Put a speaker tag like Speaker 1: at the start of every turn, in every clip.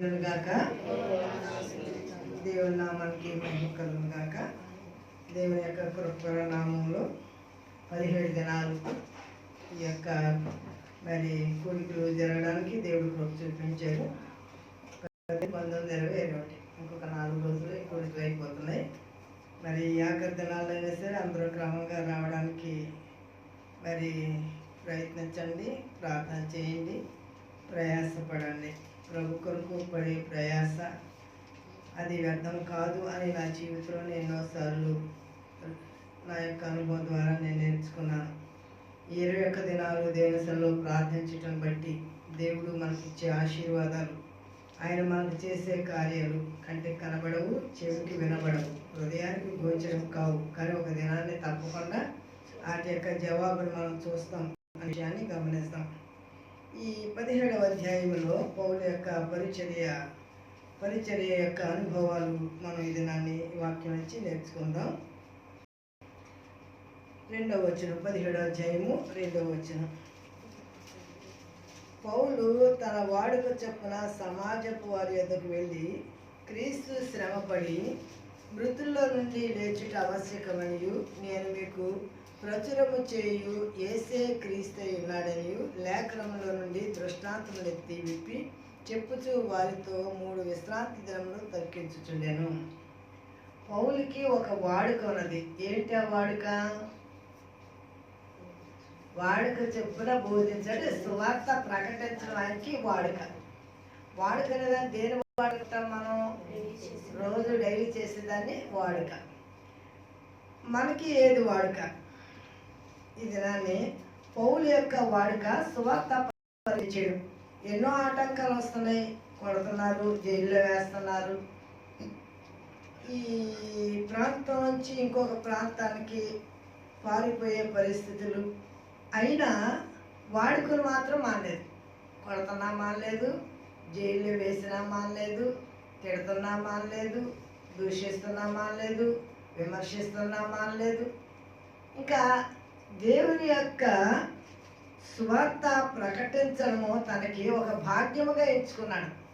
Speaker 1: గాక దేవుని నామానికి మహిమ కలుగును గాక దేవుని యొక్క కృపర నామంలో పదిహేడు దినాలు ఈ యొక్క మరి కూలికలు జరగడానికి దేవుడు కృప చూపించారు. పంతొమ్మిది ఇరవై ఇరవై ఒకటి. ఇంకొక నాలుగు రోజులు ఈ కూలికలు అయిపోతున్నాయి. మరి ఈ ఆఖరి దినాలు అయినా సరే అందరూ క్రమంగా రావడానికి మరి ప్రయత్నించండి ప్రార్థన చేయండి ప్రయాసపడండి. ప్రభు కొరకు పడే ప్రయాస అది వ్యర్థం కాదు అని నా జీవితంలో ఎన్నోసార్లు నా యొక్క అనుభవం ద్వారా నేను నేర్చుకున్నాను. ఇరవై ఒక్క దినాలు దేవసంలో ప్రార్థించటం బట్టి దేవుడు మనకిచ్చే ఆశీర్వాదాలు ఆయన మనకు చేసే కార్యాలు కంటికి కనబడవు చెవికి వినబడవు హృదయానికి గోచరం కావు. కానీ ఒక దినాన్ని తప్పకుండా వాటి యొక్క జవాబును మనం చూస్తాం అనే విషయాన్ని గమనిస్తాం. ఈ పదిహేడవ అధ్యాయంలో పౌలు యొక్క పరిచర్య పరిచర్య యొక్క అనుభవాలు మనం ఈ దినాన్ని వాక్యం నుంచి నేర్చుకుందాం. రెండవ వచనం పదిహేడవ అధ్యాయము రెండవ వచనం. పౌలు తన వాడుక చొప్పున సమాజపు వారి యొద్దకు వెళ్ళి క్రీస్తు శ్రమపడి మృతుల్లో నుండి లేచుట ఆవశ్యకమనియు నేను మీకు ప్రచురము చేయు ఏసే క్రీస్తు ఉన్నాడని లేఖనములో నుండి దృష్టాంతములు ఎత్తి విప్పి చెప్పుచు వారితో మూడు విశ్రాంతి దినములు తగ్గించుచుండెను పౌలుకి ఒక వాడుక ఉన్నది. ఏంటి వాడుక? వాడుక చెప్పున బోధించడం సువార్త ప్రకటించడానికి వాడుక. వాడుక అనేది దేని వాడుకుంటాం మనం రోజు డైలీ చేసేదాన్ని వాడుక. మనకి ఏది వాడుక? ఈ దినాన్ని పౌలు యొక్క వాడుక సువార్త పరిచయం. ఎన్నో ఆటంకాలు వస్తున్నాయి. కొడుతున్నారు జైల్లో వేస్తున్నారు. ఈ ప్రాంతం నుంచి ఇంకొక ప్రాంతానికి పారిపోయే పరిస్థితులు. అయినా వాడుకలు మాత్రం మానలేదు. కొడుతున్నా మానలేదు జైల్లో వేసినా మానలేదు తిడుతున్నా మానలేదు దూషిస్తున్నా మానలేదు విమర్శిస్తున్నా మానలేదు. ఇంకా దేవుని యొక్క సువార్త ప్రకటించడము తనకి ఒక భాగ్యముగా ఎంచుకున్నాడు.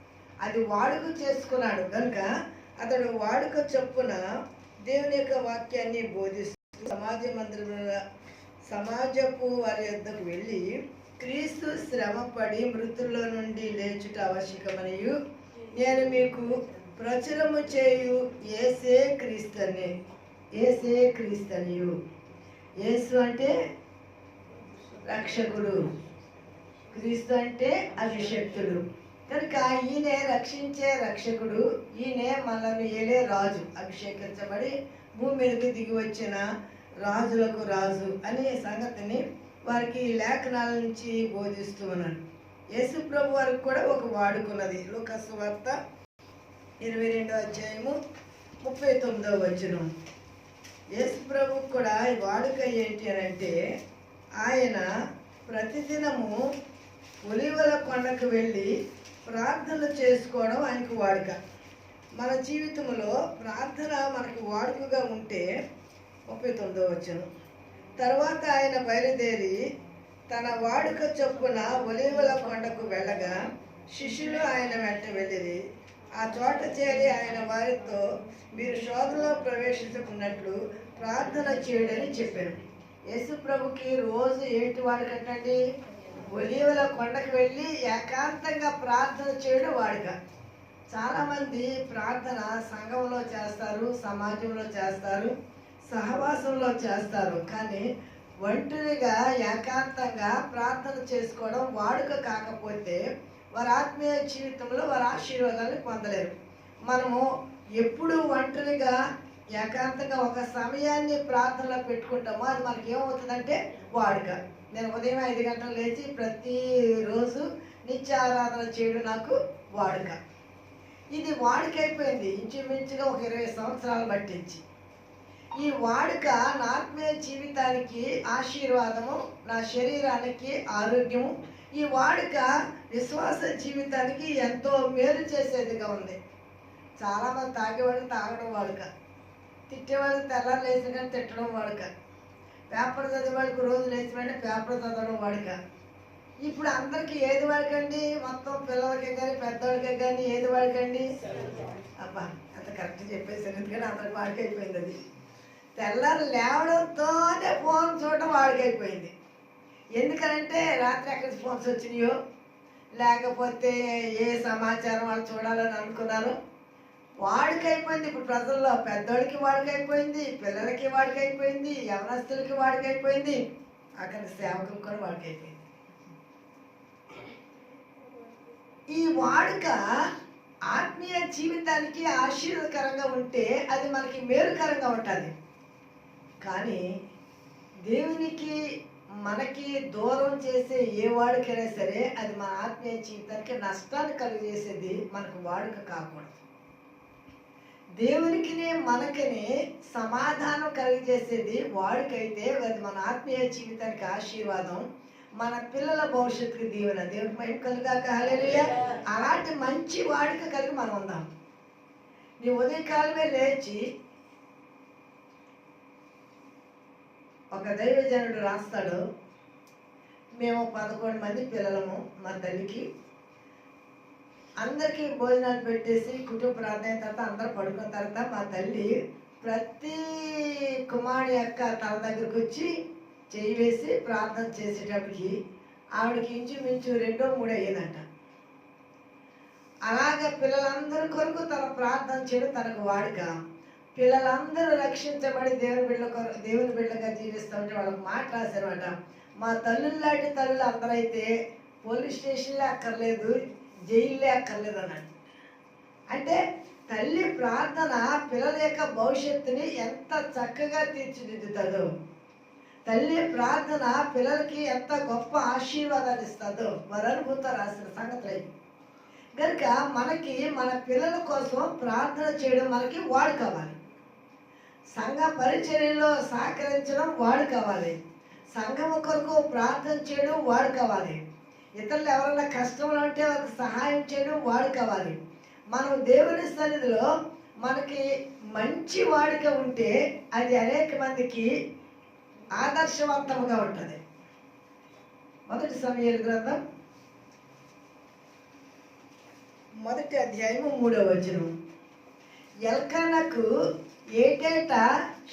Speaker 1: అది వాడుక చేసుకున్నాడు. కనుక అతడు వాడుక చొప్పున దేవుని యొక్క వాక్యాన్ని బోధిస్తూ సమాజ మందిరంలో సమాజపు వారి యొద్దకు వెళ్ళి క్రీస్తు శ్రమపడి మృతుల్లో నుండి లేచుట ఆవశ్యకమనియు. నేను మీకు ప్రచురము చేయు ఏసే క్రీస్తని ఏసే క్రీస్తనియు. యేసు అంటే రక్షకుడు. క్రీస్తు అంటే అభిషక్తుడు. కనుక ఈయనే రక్షించే రక్షకుడు ఈయనే మనల్ని ఏలే రాజు అభిషేకించబడి భూమి మీదకి దిగి వచ్చిన రాజులకు రాజు అనే సంగతిని వారికి లేఖనాల నుంచి బోధిస్తూ ఉన్నాను. యేసు ప్రభు వారికి కూడా ఒక వాడుకున్నది. లోకస్ వార్త ఇరవై రెండో అధ్యాయము ముప్పై తొమ్మిదో వచనం. యేసు ప్రభు కూడా వాడుక ఏంటి అని అంటే ఆయన ప్రతిదినము ఒలివల కొండకు వెళ్ళి ప్రార్థనలు చేసుకోవడం ఆయనకు వాడుక. మన జీవితంలో ప్రార్థన మనకు వాడుకగా ఉంటే ముప్పై తొమ్మిదో వచ్చను తర్వాత ఆయన బయలుదేరి తన వాడుక చొప్పున ఒలివల కొండకు వెళ్ళగా శిష్యులు ఆయన వెంట వెళ్ళిరి. ఆ చోట చేరి ఆయన వారితో మీరు శోధనలో ప్రవేశించుకున్నట్లు ప్రార్థన చేయడని చెప్పాను యేసు ప్రభుకి రోజు ఏంటి వాడుకటండి? ఒలివల కొండకు వెళ్ళి ఏకాంతంగా ప్రార్థన చేయడం వాడుక. చాలామంది ప్రార్థన సంఘంలో చేస్తారు సమాజంలో చేస్తారు సహవాసంలో చేస్తారు. కానీ ఒంటరిగా ఏకాంతంగా ప్రార్థన చేసుకోవడం వాడుక కాకపోతే వారి ఆత్మీయ జీవితంలో వారి ఆశీర్వాదాన్ని పొందలేరు. మనము ఎప్పుడు ఒంటరిగా ఏకాంతంగా ఒక సమయాన్ని ప్రార్థనలో పెట్టుకుంటామో అది మనకి ఏమవుతుందంటే వాడుక. నేను ఉదయం ఐదు గంటలు లేచి ప్రతిరోజు నిత్యారాధన చేయడం నాకు వాడుక. ఇది వాడుక అయిపోయింది. ఇంచుమించుగా ఒక ఇరవై సంవత్సరాలు పట్టించి ఈ వాడుక నా ఆత్మీయ జీవితానికి ఆశీర్వాదము నా శరీరానికి ఆరోగ్యము ఈ వాడుక విశ్వాస జీవితానికి ఎంతో మేలు చేసేదిగా ఉంది. చాలామంది తాగేవాడికి తాగడం వాడుక. తిట్టేవాడికి తెల్లారు లేచిన కానీ తిట్టడం వాడుక. పేపర్ చదివేవాడికి రోజు లేచిన వెంటనే పేపర్ చదవడం వాడుక. ఇప్పుడు అందరికీ ఏది వాడకండి? మొత్తం పిల్లలకి కానీ పెద్దవాళ్ళకి కానీ ఏది వాడకండి? అబ్బా అంత కరెక్ట్ చెప్పేసాను ఎందుకంటే అందరికి వాడికైపోయింది అది. తెల్లారు లేవడంతోనే ఫోన్ చూడడం వాడికైపోయింది ఎందుకనంటే రాత్రి ఎక్కడ ఫోన్స్ వచ్చినాయో లేకపోతే ఏ సమాచారం వాళ్ళు చూడాలని అనుకున్నారో వాడికైపోయింది. ఇప్పుడు ప్రజల్లో పెద్దోడికి వాడికైపోయింది పిల్లలకి వాడికైపోయింది యవనస్తులకి వాడికైపోయింది అక్కడ సేవకులు కూడా వాడికైపోయింది. ఈ వాడుక ఆత్మీయ జీవితానికి ఆశీర్వదకరంగా ఉంటే అది మనకి మేలుకరంగా ఉంటుంది. కానీ దేవునికి మనకి దూరం చేసే ఏ వాడుకైనా సరే అది మన ఆత్మీయ జీవితానికి నష్టాన్ని కలుగజేసేది మనకు వాడుక కాకూడదు. దేవునికి మనకని సమాధానం కలిగజేసేది వాడికైతే అది మన ఆత్మీయ జీవితానికి ఆశీర్వాదం. మన పిల్లల భవిష్యత్తుకి దీవెన. దేవుడికి మహిమ కలుగాక. హల్లెలూయా. అలాంటి మంచి వాడిక కలిగి మనం ఉందాం. నీ ఉదయకాలమే లేచి ఒక దైవజనుడు రాస్తాడు. మేము పదకొండు మంది పిల్లలము మా తల్లికి. అందరికీ భోజనాలు పెట్టేసి కుటుంబ ప్రార్థన తర్వాత అందరూ పడుకున్న తర్వాత మా తల్లి ప్రతి కుమారుడి యొక్క తల దగ్గరకు వచ్చి చేయి వేసి ప్రార్థన చేసేటప్పటికి ఆవిడకి ఇంచుమించు రెండో మూడో అయ్యేదంట. అలాగే పిల్లలందరి కొరకు తన ప్రార్థన చేయడం తనకు వాడుక. పిల్లలందరూ రక్షించబడి దేవుని బిడ్డ దేవుని బిడ్డగా జీవిస్తూ ఉంటే వాళ్ళకి మాట మా తల్లులు లాంటి తల్లులు అందరైతే పోలీస్ స్టేషన్లే అక్కర్లేదు జైల్లే అక్కర్లేదు అన్నట్టు. అంటే తల్లి ప్రార్థన పిల్లల యొక్క భవిష్యత్తుని ఎంత చక్కగా తీర్చిదిద్దుతుందో తల్లి ప్రార్థన పిల్లలకి ఎంత గొప్ప ఆశీర్వాదాలు ఇస్తుందో వారు అనుభూతం రాసిన సంగతులు. కనుక మనకి మన పిల్లల కోసం ప్రార్థన చేయడం మనకి వాడుకోవాలి సంఘ పరిచర్యలో సహకరించడం వాడు కావాలి. సంఘము కొరకు ప్రార్థన చేయడం వాడు కావాలి. ఇతరులు ఎవరైనా కష్టంలో ఉంటే వాళ్ళకి సహాయం చేయడం వాడు కావాలి. మనం దేవుని సన్నిధిలో మనకి మంచి వాడిక ఉంటే అది అనేక మందికి ఆదర్శవంతంగా ఉంటుంది. మొదటి సమయాల గ్రంథం. మొదటి అధ్యాయము మూడవ వచనం. ఎల్కనకు ఏటేటా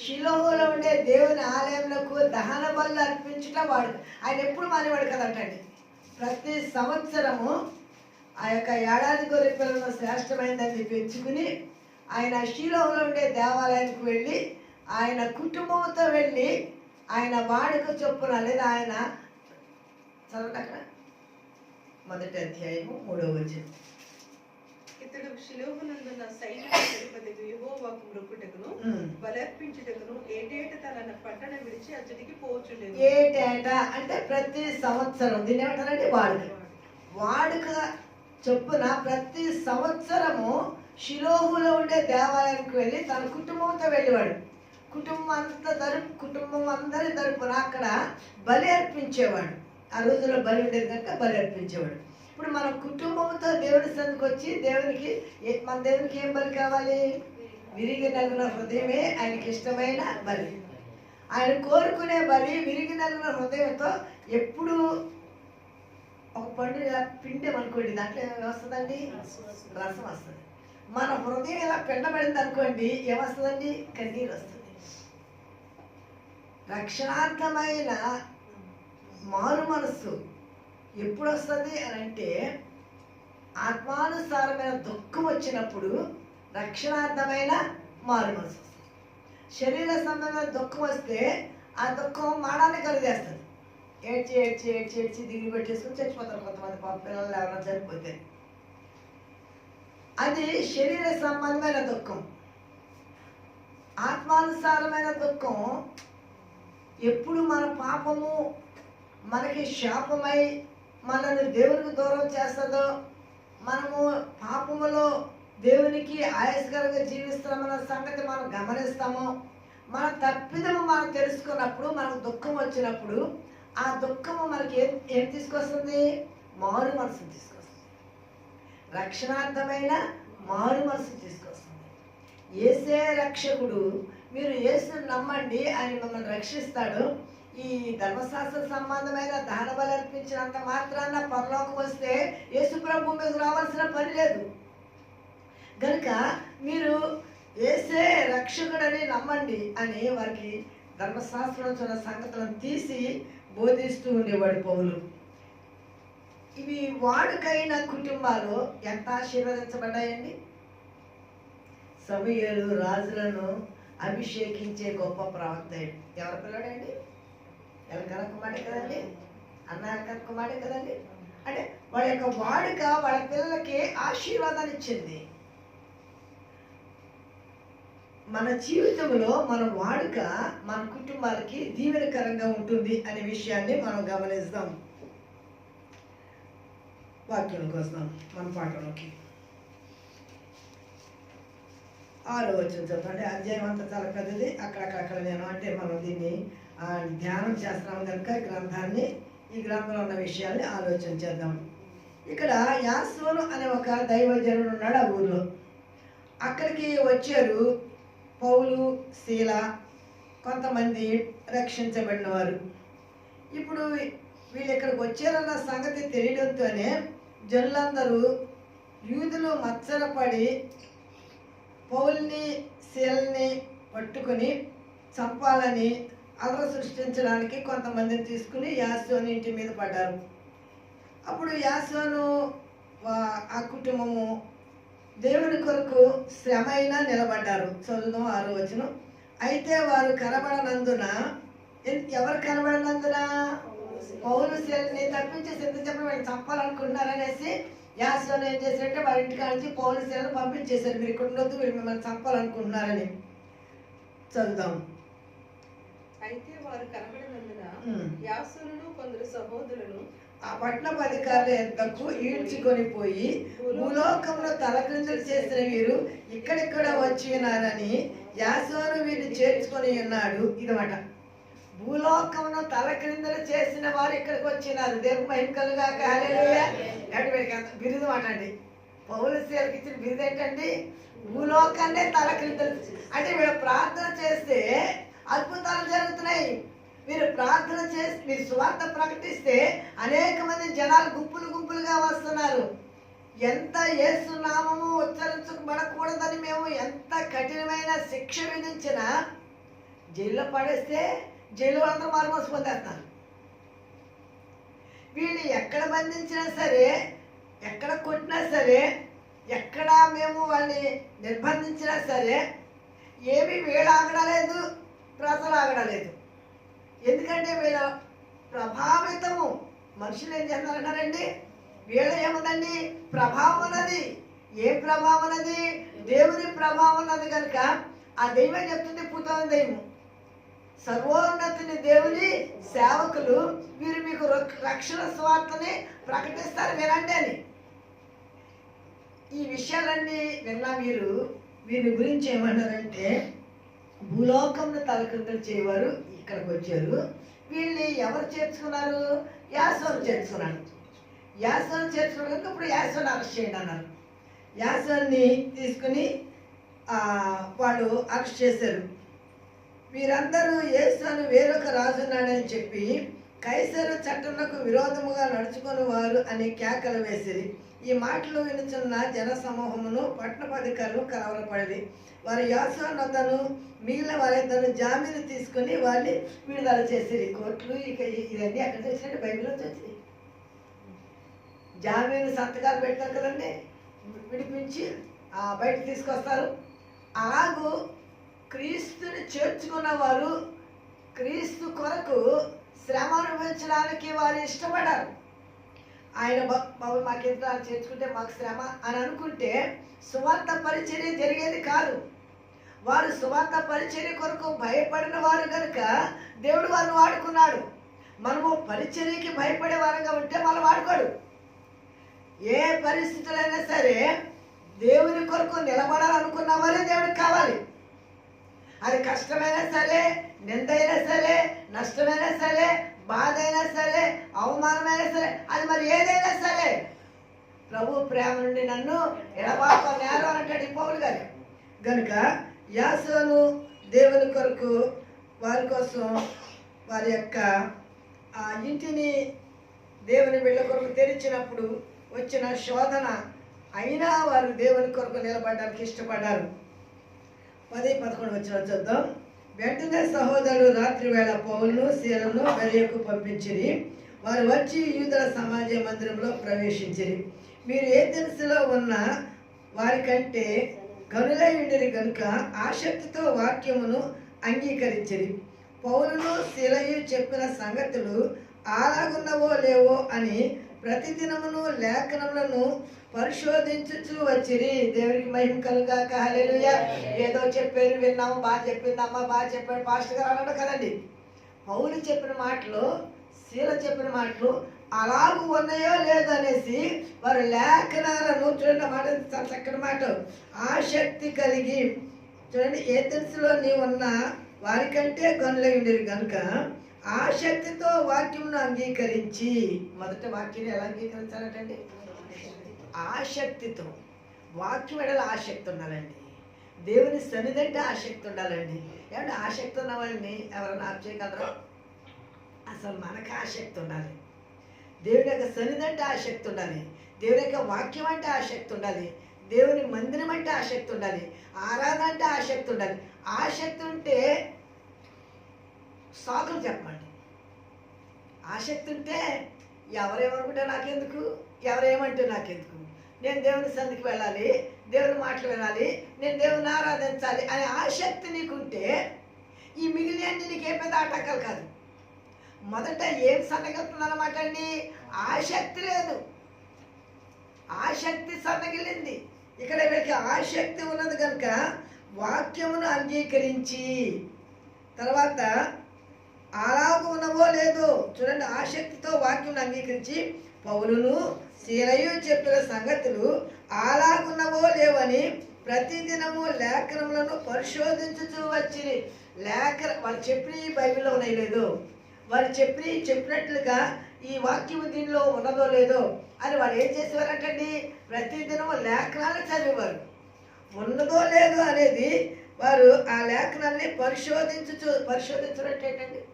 Speaker 1: శిలోహలో ఉండే దేవుని ఆలయంలో దహన బలు అర్పించటం వాడు. ఆయన ఎప్పుడు మానేవాడు కదంటండి ప్రతి సంవత్సరము ఆ యొక్క ఏడాది గొర్రె పిల్లలను శ్రేష్టమైనదని పెంచుకుని ఆయన షీలోహులో ఉండే దేవాలయానికి వెళ్ళి ఆయన కుటుంబంతో వెళ్ళి ఆయన వాడుక చొప్పున లేదా ఆయన చదవటక్కడ మొదటి అధ్యాయము మూడవ వచ్చింది
Speaker 2: ఇతడు శిలోహునందున్న సైనిక అధిపతికి యెహోవాకు మృక్కుటకును. బలర్పించుటకును ఏటేట తన పట్టణ విడిచి అతడికి పోచులేదు
Speaker 1: ఏటేటా అంటే ప్రతి సంవత్సరం దీన్ని ఏమంటారంటే వాడుక. వాడుక చొప్పున ప్రతి సంవత్సరము షిలోహులో ఉండే దేవాలయానికి వెళ్ళి తన కుటుంబంతో వెళ్ళేవాడు. కుటుంబం అంతా తరపు కుటుంబం అందరి తరపున అక్కడ బలి అర్పించేవాడు. ఆ రోజుల్లో బలి ఉండేది కనుక బలి అర్పించేవాడు. ఇప్పుడు మన కుటుంబంతో దేవుడి సందుకు వచ్చి దేవునికి మన దేవునికి ఏం బలి కావాలి? విరిగి నలిగిన హృదయమే ఆయనకి ఇష్టమైన బలి. ఆయన కోరుకునే బలి విరిగి నలిగిన హృదయంతో ఎప్పుడు ఒక పండు ఇలా పిండేమనుకోండి దాంట్లో ఏమి వస్తుందండి? రసం వస్తుంది. మన హృదయం ఇలా పిండబడింది అనుకోండి ఏమొస్తుందండి? కన్నీరు వస్తుంది. రక్షణార్థమైన మారు మనస్సు ఎప్పుడు వస్తుంది అని అంటే ఆత్మానుసారమైన దుఃఖం వచ్చినప్పుడు రక్షణార్థమైన మారు మనసు వస్తుంది. శరీర సంబంధమైన దుఃఖం వస్తే ఆ దుఃఖం మాడాన్ని కలిగేస్తుంది ఏడ్చి ఏడ్చి ఏడ్చి ఏడ్చి దిగులు పెట్టేసుకుని చచ్చిపోతారు కొంతమంది పాప పిల్లలు ఎవరైనా చనిపోతే. అది శరీర సంబంధమైన దుఃఖం. ఆత్మానుసారమైన దుఃఖం ఎప్పుడు మన పాపము మనకి శాపమై మనల్ని దేవునికి దూరం చేస్తుందో మనము పాపములో దేవునికి ఆయాసకరంగా జీవిస్తున్నామన్న సంగతి మనం గమనిస్తామో. మన తప్పిదము మనం తెలుసుకున్నప్పుడు మనకు దుఃఖం వచ్చినప్పుడు ఆ దుఃఖము మనకి ఏం ఏం తీసుకొస్తుంది? మారు మనసు తీసుకొస్తుంది. రక్షణార్థమైన మారు మనసు తీసుకొస్తుంది. ఏసే రక్షకుడు మీరు యేసుని నమ్మండి ఆయన మిమ్మల్ని రక్షిస్తాడు. ఈ ధర్మశాస్త్ర సంబంధమైన దహన బలి అర్పించినంత మాత్రాన పరలోకం వస్తే యేసుప్రభు మీద రావాల్సిన పని లేదు. గనుక మీరు వేసే రక్షకుడని నమ్మండి అని వారికి ధర్మశాస్త్రంలో ఉన్న సంగతులను తీసి బోధిస్తూ ఉండేవాడు పౌలు. ఇవి వాడుకైన కుటుంబాలు ఎంత ఆశీర్వదించబడ్డాయండి? సమయలు రాజులను అభిషేకించే గొప్ప ప్రవక్త ఎవరి పిల్లడండి? ఎలకన కుమారుడే కదండి? అన్న ఎలకన కుమారుడే కదండి? అంటే వాళ్ళ యొక్క వాడుక వాళ్ళ పిల్లలకి ఆశీర్వాదాన్ని ఇచ్చింది. మన జీవితంలో మన వాడుక మన కుటుంబాలకి దీవెనకరంగా ఉంటుంది అనే విషయాన్ని మనం గమనిస్తాం. వాక్యంలోకి వస్తాం మన పాటలోకి ఆరో వచ్చిన చదవండి. అధ్యాయం అంతా చాలా పెద్దది. అక్కడక్కడక్కడ నేను అంటే మనం దీన్ని ధ్యానం చేస్తున్నాం కనుక ఈ గ్రంథాన్ని ఈ గ్రంథంలో ఉన్న విషయాల్ని ఆలోచన చేద్దాం. ఇక్కడ యాసోను అనే ఒక దైవజనుడు ఉన్నాడు ఆ ఊర్లో. అక్కడికి వచ్చారు పౌలు శీల కొంతమంది రక్షించబడిన వారు ఇప్పుడు వీళ్ళు ఇక్కడికి వచ్చారన్న సంగతి తెలియడంతోనే జనులందరూ యూదులు మచ్చలపడి పౌల్ని శీలని పట్టుకొని చంపాలని అలర సృష్టించడానికి కొంతమందిని తీసుకుని యాసోని ఇంటి మీద పడ్డారు. అప్పుడు యాసోను ఆ కుటుంబము దేవుని కొరకు శ్రమ అయినా నిలబడ్డారు. చదువుదాం ఆరో వచనం. అయితే వారు కనబడనందున ఎవరు కనబడనందున? పౌరు శీలని తప్పించి సిద్ధ చెప్పి వీళ్ళు చంపాలనుకుంటున్నారనేసి యాసోను ఏం చేశారంటే వాళ్ళ ఇంటికి నుంచి పౌరు శీలను పంపించేశారు. మీరు ఇక్కడ ఉండొద్దు వీళ్ళు మిమ్మల్ని చంపాలనుకుంటున్నారని. చదువుదాం.
Speaker 2: అయితే వారు కనబడినందున. యాసులను కొందరు సహోదరులు
Speaker 1: ఆ పట్టణపు అధికారుల ఎంతకు ఈడ్చుకొని పోయి భూలోకంలో తలక్రిందులు చేసిన వీరు ఇక్కడిక్కడ వచ్చి ఉన్నారని యాసోను వీరిని చేర్చుకొని ఉన్నాడు ఇదమాట. భూలోకంలో తలక్రిందులు చేసిన వారు ఇక్కడికి వచ్చినారు దేవుడు మహిమకలుగా బిరుదు అండి. పౌలు సేవకి ఇచ్చిన బిరుదు ఏంటండి? భూలోకాన్నే తలక్రిందులు. అంటే వీళ్ళు ప్రార్థన చేస్తే అద్భుతాలు జరుగుతున్నాయి. మీరు ప్రార్థన చేసి మీరు స్వార్థ ప్రకటిస్తే అనేక మంది జనాలు గుంపులు గుంపులుగా వస్తున్నారు. ఎంత యేసు నామము ఉచ్చరించబడకూడదని మేము ఎంత కఠినమైన శిక్ష విధించినా జైల్లో పడేస్తే జైలు అందరూ మారుమోసి పొందేస్తారు వీళ్ళు ఎక్కడ బంధించినా సరే ఎక్కడ కొట్టినా సరే ఎక్కడ మేము వాళ్ళని నిర్బంధించినా సరే ఏమీ వేళ ఆగడలేదు ప్రజలు ఆగడలేదు ఎందుకంటే వీళ్ళ ప్రభావితము మనుషులు ఏం చేస్తున్నారంటారండి? వీళ్ళ ఏముందండి? ప్రభావం ఉన్నది. ఏ ప్రభావం ఉన్నది? దేవుని ప్రభావం ఉన్నది కనుక ఆ దైవం చెప్తుంది పుతన దైవం. సర్వోన్నతిని దేవుని సేవకులు వీరు మీకు రక్షణ స్వార్థని ప్రకటిస్తారు వినండి అని. ఈ విషయాలన్నీ విన్న మీరు వీరి గురించి ఏమన్నారంటే భూలోకంలో తలకిందులు చేయవారు ఇక్కడికి వచ్చారు. వీళ్ళని ఎవరు చేర్చుకున్నారు? యాసోను చేర్చుకున్నాడు. యాసోను చేర్చుకున్నారు కనుక ఇప్పుడు యాసోని అరెస్ట్ చేయండి అన్నారు. యాసోన్ని తీసుకుని వాళ్ళు అరెస్ట్ చేశారు. వీరందరూ యేసును వేరొక రాజున్నాడని చెప్పి కైసరు చట్టములకు విరోధముగా నడుచుకుని వారు అని కేకలు వేసిరి ఈ మాటలు వినుచున్న జన సమూహమును పట్టణాధికారులు కలవరపడింది. వారి యాసనతను మిగిలిన వారిద్దరు జామీను తీసుకుని వాళ్ళని విడుదల చేసేది కోర్టులు ఇక ఇవన్నీ ఎక్కడ తెచ్చినట్టు బైబిల్లో వచ్చింది జామీను సంతకాలు పెడతారు కదండి. విడిపించి బయట తీసుకొస్తారు. అలాగూ క్రీస్తుని చేర్చుకున్న వారు క్రీస్తు కొరకు శ్రమ అనుభవించడానికి వారు ఇష్టపడారు. ఆయన బాబు మాకెంత చేర్చుకుంటే మాకు శ్రమ అని అనుకుంటే సువార్త పరిచర్య జరిగేది కాదు. వారు సువార్త పరిచర్య కొరకు భయపడిన వారు కనుక దేవుడు వారిని వాడుకున్నాడు. మనము పరిచర్యకి భయపడే వారంగా ఉంటే మనం వాడుకోడు. ఏ పరిస్థితులైనా సరే దేవుని కొరకు నిలబడాలనుకున్న వారే దేవుడికి కావాలి. అది కష్టమైనా సరే నిందైనా సరే నష్టమైనా సరే బాధ అయినా సరే అవమానమైనా సరే అది మరి ఏదైనా సరే. ప్రభు ప్రేమ నుండి నన్ను ఎడబాప నేరం అంటాడు ఈ పౌలు గారు. కనుక యాసోను దేవుని కొరకు వారి కోసం వారి యొక్క ఆ ఇంటిని దేవుని బిళ్ళ కొరకు తెరిచినప్పుడు వచ్చిన శోధన అయినా వారు దేవుని కొరకు నిలబడడానికి ఇష్టపడ్డారు. పది పదకొండు వచ్చిన చూద్దాం వెంటనే సహోదరుడు రాత్రి వేళ పౌలను శీలను బెరియకు పంపించిరి. వారు వచ్చి యూదుల సమాజ మందిరంలో ప్రవేశించిరి. మీరు ఏ దినసులో ఉన్న వారికంటే గనులై ఉండేది కనుక ఆసక్తితో వాక్యమును అంగీకరించిరి. పౌరులు శిలయు చెప్పిన సంగతులు అలాగున్నవో లేవో అని ప్రతిదినమును లేఖనములను పరిశోధించుచు వచ్చిరి. దేవునికి మహిమ కలుగాక. హల్లెలూయా. ఏదో చెప్పారు విన్నాము బాగా చెప్పింది అమ్మ బాగా చెప్పాడు పాస్టర్ గారు అన్నాడు కదండి. పౌలు చెప్పిన మాటలు శీల చెప్పిన మాటలు అలాగూ ఉన్నాయో లేదో అనేసి వారు లేఖనాలను చూడండి మాట చక్కటి మాట. ఆసక్తి కలిగి చూడండి ఏ తెలుసులో ఉన్న వారికంటే గనులై ఉండేది కనుక ఆసక్తితో వాక్యంను అంగీకరించి మొదట వాక్యాన్ని ఎలా అంగీకరించాలంటండి? ఆసక్తితో వాక్యం ఎడల ఆసక్తి ఉండాలండి. దేవుని సన్నిధి ఆసక్తి ఉండాలండి. ఏమంటే ఆసక్తి ఉన్న వాళ్ళని ఎవరైనా ఆప్ చేయగలరా? అసలు మనకు ఆసక్తి ఉండాలి. దేవుని యొక్క సన్నిధి అంటే ఆసక్తి ఉండాలి. దేవుని యొక్క వాక్యం అంటే ఆసక్తి ఉండాలి. దేవుని మందిరం అంటే ఆసక్తి ఉండాలి. ఆరాధన అంటే ఆసక్తి ఉండాలి. ఆసక్తి ఉంటే సాకులు చెప్పండి. ఆసక్తి ఉంటే ఎవరేమనుకుంటే నాకెందుకు? ఎవరేమంటే నాకెందుకు? నేను దేవుని సన్నిధికి వెళ్ళాలి. దేవుని మాటలు వినాలి. నేను దేవుని ఆరాధించాలి అనే ఆసక్తి నీకుంటే ఈ మిగిలిన నీకు ఏ పెద్ద ఆటంకాలు కాదు. మొదట ఏం సన్నగిలుతుందన్నమాట అండి? ఆసక్తి లేదు. ఆసక్తి సన్నగిలింది ఇక్కడ వీళ్ళకి ఆసక్తి ఉన్నది కనుక వాక్యమును అంగీకరించి తర్వాత అలాగ ఉన్నవో లేదో చూడండి ఆసక్తితో వాక్యం అంగీకరించి పౌలును శీలయు చెప్పిన సంగతులు అలాగున్నవో లేవని ప్రతిదినము లేఖనములను పరిశోధించుతూ వచ్చి లేఖ వాళ్ళు చెప్పిన ఈ బైబిల్లో ఉన్నాయి లేదు. వారు చెప్పి చెప్పినట్లుగా ఈ వాక్యం దీనిలో ఉన్నదో లేదో అని వాళ్ళు ఏం చేసేవారంటండి? ప్రతిదినము లేఖనాలు చదివేవారు. ఉన్నదో లేదో అనేది వారు ఆ లేఖనాన్ని పరిశోధించు పరిశోధించడం ఏంటండి?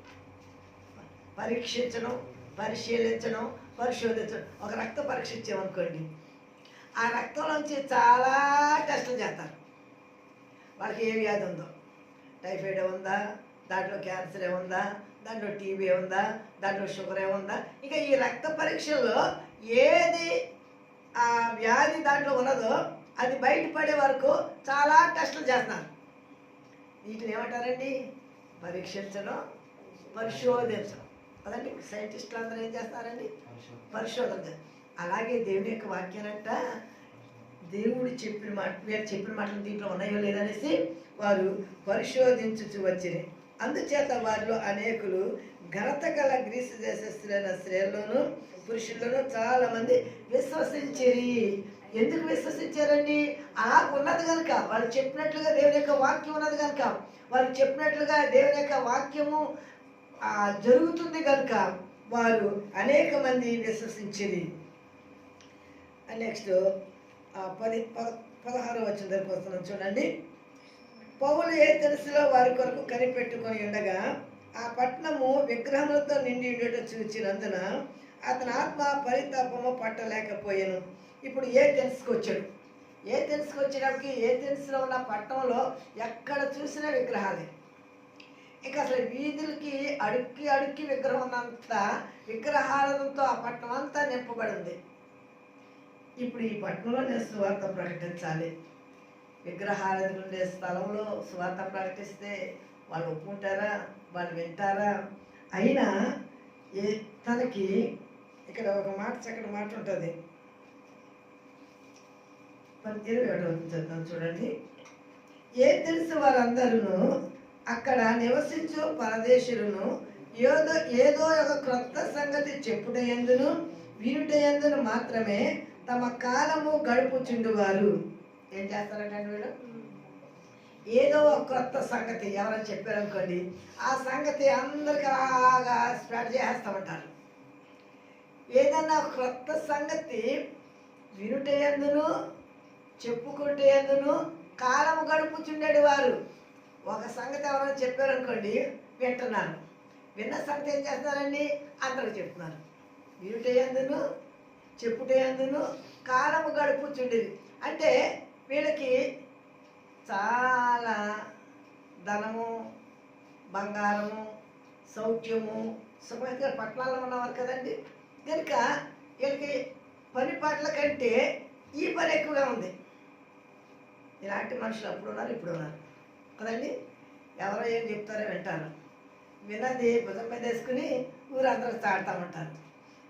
Speaker 1: పరీక్షించడం పరిశీలించడం పరిశోధించడం. ఒక రక్త పరీక్ష ఇచ్చామనుకోండి. ఆ రక్తంలోంచి చాలా టెస్టులు చేస్తారు. వాళ్ళకి ఏ వ్యాధి ఉందో? టైఫాయిడ్ ఉందా? దాంట్లో క్యాన్సర్ ఏముందా? దాంట్లో టీబీ ఉందా? దాంట్లో షుగర్ ఏముందా ఇంకా ఈ రక్త పరీక్షల్లో ఏది ఆ వ్యాధి దాంట్లో ఉన్నదో అది బయటపడే వరకు చాలా టెస్టులు చేస్తున్నారు. వీటిని ఏమంటారండి? పరీక్షించడం పరిశోధించడం. అదండి సైంటిస్టులు అందరూ ఏం చేస్తారండి పరిశోధన. అలాగే దేవుని యొక్క వాక్యాలంట దేవుడు చెప్పిన మాట చెప్పిన మాటలు దీంట్లో ఉన్నాయో లేదనేసి వారు పరిశోధించుచు వచ్చిరి. అందుచేత వారిలో అనేకులు ఘనత గల గ్రీసు దేశస్తులైన స్త్రీలను పురుషులను చాలా మంది విశ్వసించిరి. ఎందుకు విశ్వసించారండి? అలాగ ఉన్నది కనుక వాళ్ళు చెప్పినట్లుగా దేవుని యొక్క వాక్యం ఉన్నది కనుక వాళ్ళు చెప్పినట్లుగా దేవుని యొక్క వాక్యము జరుగుతుంది కనుక వారు అనేక మంది విశ్వసించింది నెక్స్ట్ పది పద పదహారు వచ్చిన దగ్గరకు వస్తున్నాం. చూడండి. పౌలు ఏ తెలుసులో వారి కొరకు కనిపెట్టుకొని ఉండగా ఆ పట్టణము విగ్రహములతో నిండి ఉండట చూచినందున అతని ఆత్మ పరితాపము పట్టలేకపోయాను. ఇప్పుడు ఏ తెలుసుకొచ్చాడు ఏ తెలుసుకు ఏ తెలుసులో ఉన్న పట్టణంలో ఎక్కడ చూసినా విగ్రహాలే. ఇంకా అసలు వీధులకి అడుక్కి అడుక్కి విగ్రహం ఉన్నంత విగ్రహాలతో ఆ పట్టణం అంతా నింపబడింది ఇప్పుడు ఈ పట్టణంలో నేను సువార్త ప్రకటించాలి. విగ్రహారాధన ఉండే స్థలంలో సువార్త ప్రకటిస్తే వాళ్ళు ఒప్పుకుంటారా? వాళ్ళు వింటారా? అయినా ఏ తనకి ఇక్కడ ఒక మాట చక్కటి మాట ఉంటుంది. ఇరవై ఒకటో చెప్తాను చూడండి. ఏ తెలుసు వారందరూ అక్కడ నివసించు పరదేశులను ఏదో ఏదో ఒక క్రొత్త సంగతి చెప్పుటయందును వినుటయందును మాత్రమే తమ కాలము గడుపుచుండువారు. ఏం చేస్తారంటే వీళ్ళు? ఏదో ఒక కొత్త సంగతి ఎవరైనా చెప్పారనుకోండి ఆ సంగతి అందరికి అలాగా స్ప్రెడ్ చేస్తామంటారు ఏదన్నా ఒక క్రొత్త సంగతి వినుటయందును చెప్పుకుంటేందును కాలం గడుపుచుండేది వారు. ఒక సంగతి ఎవరైనా చెప్పారనుకోండి వింటున్నారు. విన్న సంగతి ఏం చేస్తున్నారండి? అందరికి చెప్తున్నారు. వినుటయందును చెప్పుటయందును కాలము గడుపుచుండేది. అంటే వీళ్ళకి చాలా ధనము బంగారము సౌఖ్యము సుఖమైన పట్టణాల్లో ఉన్నవారు కదండి. కనుక వీళ్ళకి పని పాటల కంటే ఈ పని ఎక్కువగా ఉంది. ఇలాంటి మనుషులు అప్పుడు ఉన్నారు ఇప్పుడు ఉన్నారు. కదండి? ఎవరో ఏం చెప్తారో వింటారు వినది భుజం మీద వేసుకుని ఊరందరూ చాడతామంటారు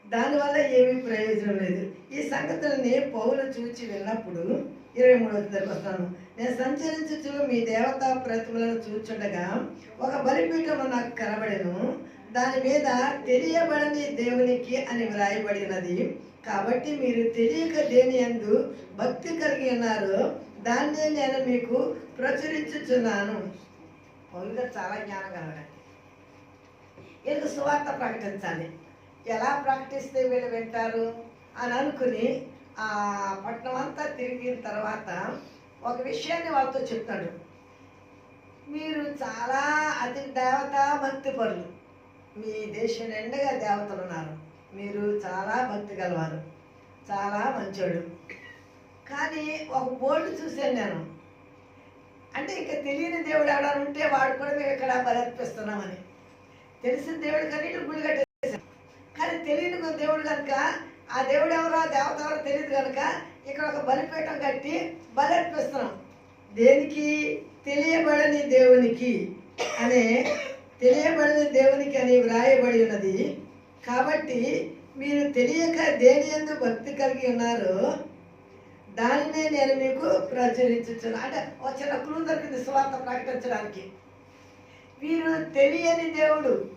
Speaker 1: దానివల్ల ఏమీ ప్రయోజనం లేదు. ఈ సంగతుల్ని పౌలు చూచి వెళ్ళినప్పుడు ఇరవై మూడవ దగ్గరకు వస్తాను. నేను సంచరించుచు మీ దేవతా ప్రతిమలను చూచుండగా ఒక బలిపీఠము నాకు కనబడెను. దాని మీద తెలియబడని దేవునికి అని వ్రాయబడినది. కాబట్టి మీరు తెలియక దేని ఎందు భక్తి కలిగి ఉన్నారు దాన్నే నేను మీకు ప్రచురించుచున్నాను. పౌలు చాలా జ్ఞానం కలగండి వీళ్ళకి సువార్త ప్రకటించాలి. ఎలా ప్రకటిస్తే వీళ్ళు వింటారు? అని అనుకుని ఆ పట్టణం అంతా తిరిగిన తర్వాత ఒక విషయాన్ని వాళ్ళతో చెప్తాడు. మీరు చాలా అతి దేవతా భక్తి పరులు. మీ దేశం నిండగా దేవతలు ఉన్నారు. మీరు చాలా భక్తి గలవారు. చాలా మంచోడు కానీ ఒక బోర్డు చూశాను నేను. అంటే ఇంకా తెలియని దేవుడు ఎవడని ఉంటే వాడు కూడా మేము ఇక్కడ బలర్పిస్తున్నామని తెలిసిన దేవుడు కానీ ఇటు గుడి కట్టేసాం కానీ తెలియని ఒక దేవుడు కనుక ఆ దేవుడు ఎవరో దేవత ఎవరో తెలియదు కనుక ఇక్కడ ఒక బలిపీఠం కట్టి బలర్పిస్తున్నాం. దేనికి? తెలియబడని దేవునికి అనే తెలియబడని దేవునికి అని వ్రాయబడి ఉన్నది. కాబట్టి మీరు తెలియక దేని ఎందు భక్తి కలిగి ఉన్నారో దానినే నేను మీకు ప్రచురించున్నాను అంటే ఒక చిన్న క్లూ దొరికింది స్వార్థ ప్రకటించడానికి. వీరు తెలియని దేవుడు.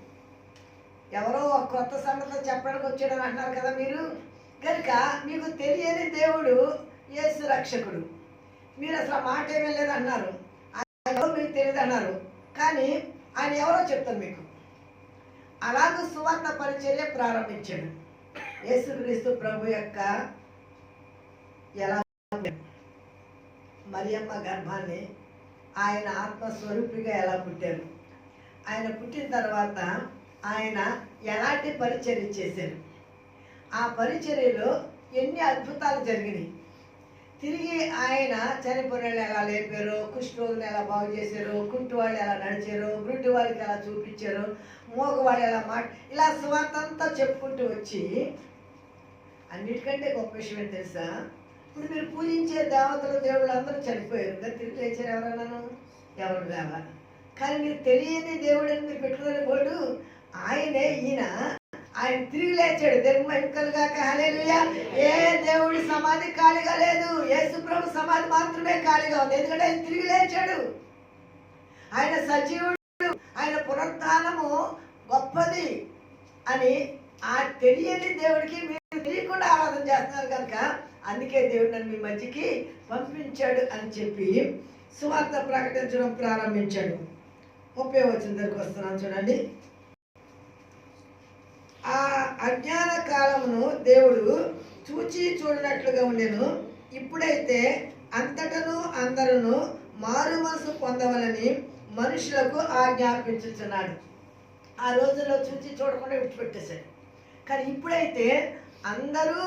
Speaker 1: ఎవరో ఒక కొత్త సంగతి చెప్పడానికి వచ్చాడని అంటున్నారు కదా మీరు? కనుక మీకు తెలియని దేవుడు యేసు రక్షకుడు. మీరు అసలు మాట ఏమీ లేదన్నారు ఆయన ఎవరో మీకు తెలియదు అన్నారు కానీ ఆయన ఎవరో చెప్తారు మీకు. అలాగే సువర్ణ పరిచర్య ప్రారంభించాడు. యేసుక్రీస్తు ప్రభు యొక్క ఎలా మరియమ్మ గర్భాన్ని ఆయన ఆత్మస్వరూపిగా ఎలా పుట్టారు? ఆయన పుట్టిన తర్వాత ఆయన ఎలాంటి పరిచర్య చేశారు? ఆ పరిచర్యలో ఎన్ని అద్భుతాలు జరిగినాయి. తిరిగి ఆయన చనిపోయిన ఎలా లేపారు? కుష్ఠరోగులు ఎలా బాగు చేశారు? కుంటి వాళ్ళు ఎలా నడిచారు? గుడ్డి వాళ్ళకి ఎలా చూపించారు? మోగవాళ్ళు ఎలా మాట ఇలా స్వాతంతా చెప్పుకుంటూ వచ్చి అన్నిటికంటే గొప్ప విషయం ఏంటి తెలుసా? ఇప్పుడు మీరు పూజించే దేవతలు దేవుళ్ళు అందరూ చనిపోయారు. కదా తిరిగి లేచారు ఎవరన్నాను? ఎవరు లేవా? కానీ మీరు తెలియని దేవుడని మీరు పెట్టుకునే ఆయనే ఈయన. ఆయన తిరిగి లేచాడు దేవుడు వెనుకలుగా హలేలుయా ఏ దేవుడి సమాధి ఖాళీగా లేదు. యేసుప్రభు సమాధి మాత్రమే ఖాళీగా ఉంది. ఎందుకంటే ఆయన తిరిగి లేచాడు ఆయన సజీవుడు. ఆయన పునరుత్థానము గొప్పది అని ఆ తెలియని దేవుడికి మీరు తెలియకుండా ఆరాధన చేస్తున్నారు కనుక అందుకే దేవుడు నన్ను మీ మధ్యకి పంపించాడు అని చెప్పి సువార్త ప్రకటించడం ప్రారంభించాడు. ముప్పై వచ్చిన దగ్గరకు వస్తున్నాను. చూడండి. ఆ అజ్ఞాన కాలమును దేవుడు చూచి చూడనట్లుగా ఉండెను. ఇప్పుడైతే అంతటను అందరును మారు మనసు పొందవలని మనుషులకు ఆజ్ఞాపించుచున్నాడు. ఆ రోజుల్లో చూచి చూడకుండా విడిచిపెట్టేశాడు. కానీ ఇప్పుడైతే అందరూ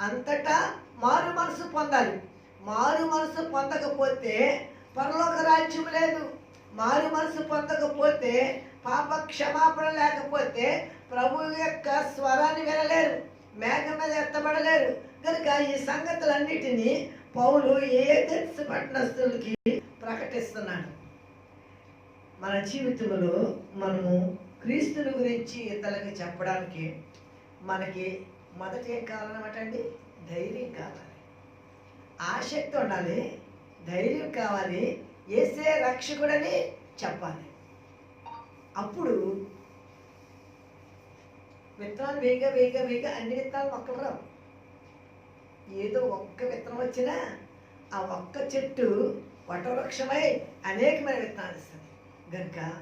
Speaker 1: అంతటా మారు మనసు పొందాలి. మారు మనసు పొందకపోతే పరలోక రాజ్యం లేదు. మారు మనసు పొందకపోతే పాప క్షమాపణ లేకపోతే ప్రభు యొక్క స్వరాన్ని వినలేరు మేఘం మీద ఎత్తబడలేరు. కనుక ఈ సంగతులన్నిటినీ పౌలు ఏ తెలుసు పట్టణస్తులకి ప్రకటిస్తున్నాడు. మన జీవితంలో మనము క్రీస్తుని గురించి ఇతరులకు చెప్పడానికి మనకి మొదటి ఏం కావాలన్నమాటండి ధైర్యం కావాలి. ఆసక్తి ఉండాలి ధైర్యం కావాలి ఏసే రక్షకుడని చెప్పాలి. అప్పుడు విత్తనాలు వేగ వేగ వేగ అన్ని విత్తనాలు మొక్కలు రావు. ఏదో ఒక్క విత్తనం వచ్చినా ఆ ఒక్క చెట్టు వటవృక్షమై అనేకమైన విత్తనాలు ఇస్తుంది. గనుక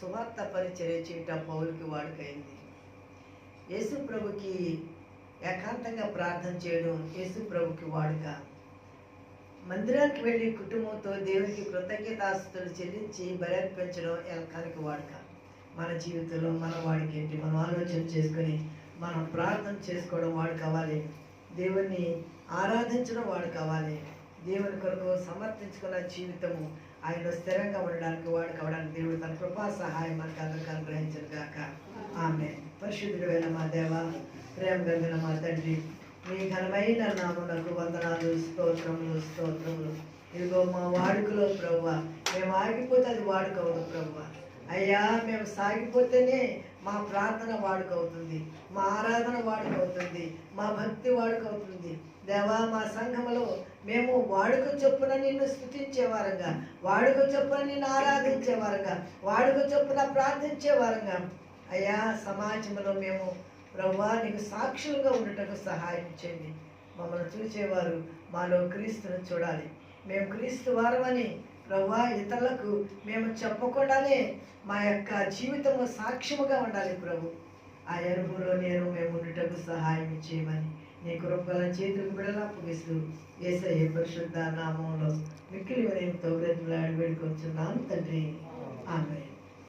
Speaker 1: సువార్త పరిచర్య చేయట పౌరుకి వాడుకైంది. యేసు ప్రభుకి ఏకాంతంగా ప్రార్థన చేయడం యేసు ప్రభుకి వాడుక. మందిరానికి వెళ్ళి కుటుంబంతో దేవునికి కృతజ్ఞతాస్తులు చెల్లించి బలర్పించడం ఎలకానికి వాడుక. మన జీవితంలో మన వాడికి ఏంటి? మనం ఆలోచన చేసుకొని మనం ప్రార్థన చేసుకోవడం వాడు కావాలి. దేవుణ్ణి ఆరాధించడం వాడు కావాలి. దేవుని కొరకు సమర్థించుకున్న జీవితము ఆయన స్థిరంగా ఉండడానికి వాడు కావడానికి దేవుడు తన కృపా సహాయం మనకు అందరికీ అనుగ్రహించను గాక. ఆమె పరిశుద్ధుడైన మా దేవ ప్రేమ గంగిన మా తండ్రి మీ ఘనమైన నామునకు వందనాలు స్తోత్రములు స్తోత్రములు. ఇదిగో మా వాడుకలో ప్రవ్వ మేము ఆగిపోతే అది వాడుకోవడం ప్రభువ అయ్యా మేము సాగిపోతేనే మా ప్రార్థన వాడుకవుతుంది మా ఆరాధన వాడుకవుతుంది మా భక్తి వాడుకవుతుంది. దేవా మా సంఘములో మేము వాడుక చొప్పున నిన్ను స్థుతించేవారంగా వాడుక చొప్పున నిన్ను ఆరాధించే వారంగా వాడుక చొప్పున ప్రార్థించేవారంగా. అయ్యా సమాజంలో మేము ప్రవ్వా నీకు సాక్షులుగా ఉండటకు సహాయం చేయండి. మమ్మల్ని చూసేవారు మాలో క్రీస్తును చూడాలి. మేము క్రీస్తు వారమని ప్రభా ఇతరులకు మేము చెప్పకుండానే మా యొక్క జీవితము సాక్ష్యముగా ఉండాలి ప్రభు. ఆ ఎరుపులో నేను మేము ఉండటకు సహాయం చేయమని నీ కృపల చేతులకు బిడలా అప్పగిస్తూ ఏసఐ పరిశుద్ధ నామంలో మిక్కిలి వినయంతో బ్రతిమలాడి వేడుకొచ్చున్నాను తండ్రి.